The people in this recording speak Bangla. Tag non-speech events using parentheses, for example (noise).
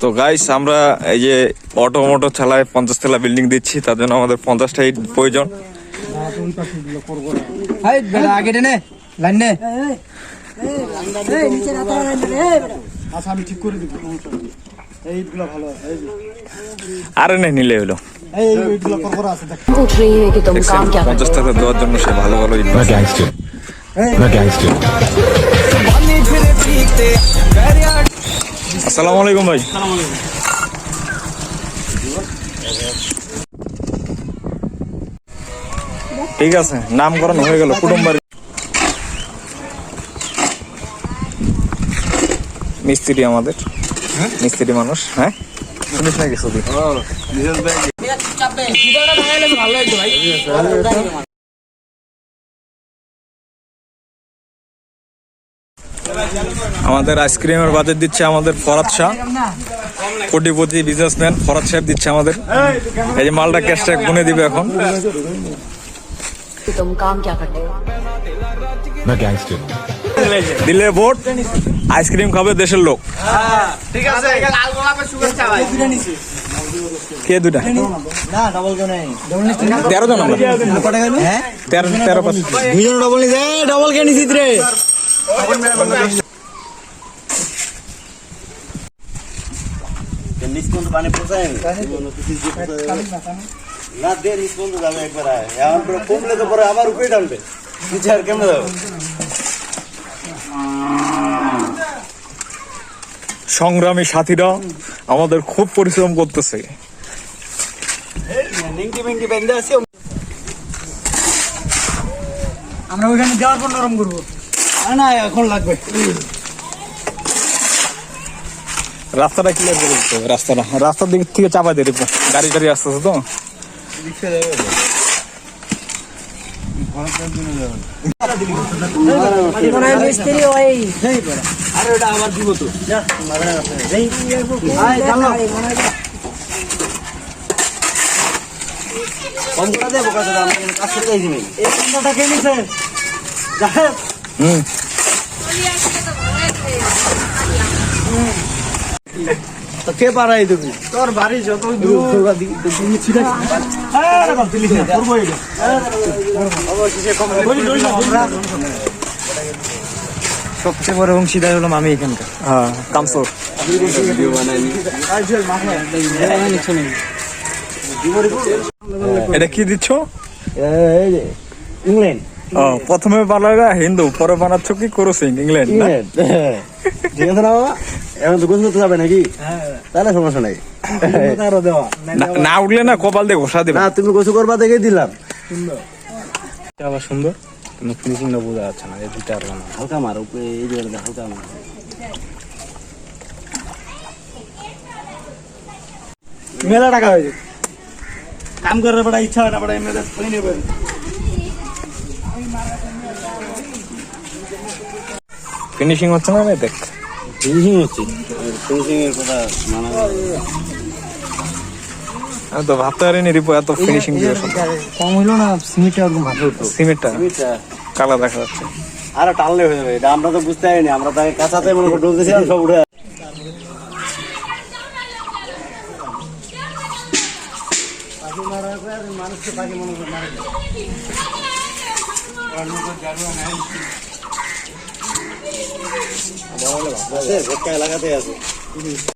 তো গাইস আমরা এই যে অটো মোটো ছালায় পঞ্চাশ তলা বিল্ডিং দিচ্ছি তার জন্য আমাদের পঞ্চাশটা ইট প্রয়োজন। আরে নেই নিলে হলো। পঞ্চাশ টাকা দেওয়ার জন্য সে ভালো ভালো ইট আসসালামু আলাইকুম ভাই। ঠিক আছে নামকরণ হয়ে গেল কুটুম্বারি। মিস্ত্রি আমাদের। মিস্ত্রি মানুষ হ্যাঁ? শুনিস না কিছু আমাদের আইসক্রিমের বাজার দিচ্ছে আমাদের ফরাত শাহ। কোটিপতি বিজনেসম্যান ফরাত সাহেব দিচ্ছে আমাদের। এই যে মালটা ক্যাশটা গুনে দিবে এখন। দিলে ভোট আইসক্রিম খাবে দেশের লোক। কে দুটা তেরো জন তেরো তেরো ডবল কে রে? নিষ্পন্দ পানি পোষায় না দে নিষ্পন্দ যাবে একবার এখন পুরো কমলে তো পরে আবার উপরে টানবে নিচে আর কেমনে যাবে সংগ্রামী সাথীরা আমাদের খুব পরিশ্রম করতেছে। আমরা ওইখানে যাওয়ার পর নরম করব। না এখন লাগবে। রাস্তাটা ক্লিয়ার করে দিতে হবে রাস্তাটা। রাস্তার দিক থেকে চাপা দিয়ে দেবো। গাড়ি গাড়ি আসতেছে তো। কম করে দেবো কাজ করতে এই নিছে? হুম। তো কে পারাই দেবি? তোর বাড়ি যত দূর। সবচেয়ে বড় অংশীদার হলাম আমি এখানকার। হ্যাঁ। কামসোর। এটা কি দিচ্ছ? ইংল্যান্ড। প্রথমে বানালে হিন্দু পরে বানাচ্ছ কি করছিন ইংল্যান্ড না? (laughs) ঠিক আছে না বাবা? এখন তো গোসল যাবে নাকি? তাহলে সমস্যা নাই। না- উঠলে না কপাল দিয়ে ঘষা দেবে। না তুমি গোসল করবা দেখে দিলাম। আবার সুন্দর। কিন্তু ফিনিশিংটা বোঝা যাচ্ছে না এই দুইটা আর না হালকা মার উপরে এই যে হালকা মার। মেলা টাকা হয়েছে কাম করার বড় ইচ্ছা হয় না বড় ফিনিশিং হচ্ছে না দেখ। ফিনিশিং হচ্ছে। ফিনিশিং এর কথা মানা আমি তো ভাবতে পারিনি রিপো এত ফিনিশিং দিবে কম হইল না সিমিটটা একদম ভালো হতো সিমেন্টটা কালা দেখা যাচ্ছে। আরে টানলে হয়ে যাবে এটা আমরা তো বুঝতে পারিনি আমরা তাকে কাঁচাতে মনে করে ডলতেছিলাম সব উঠে লাগাতে আছে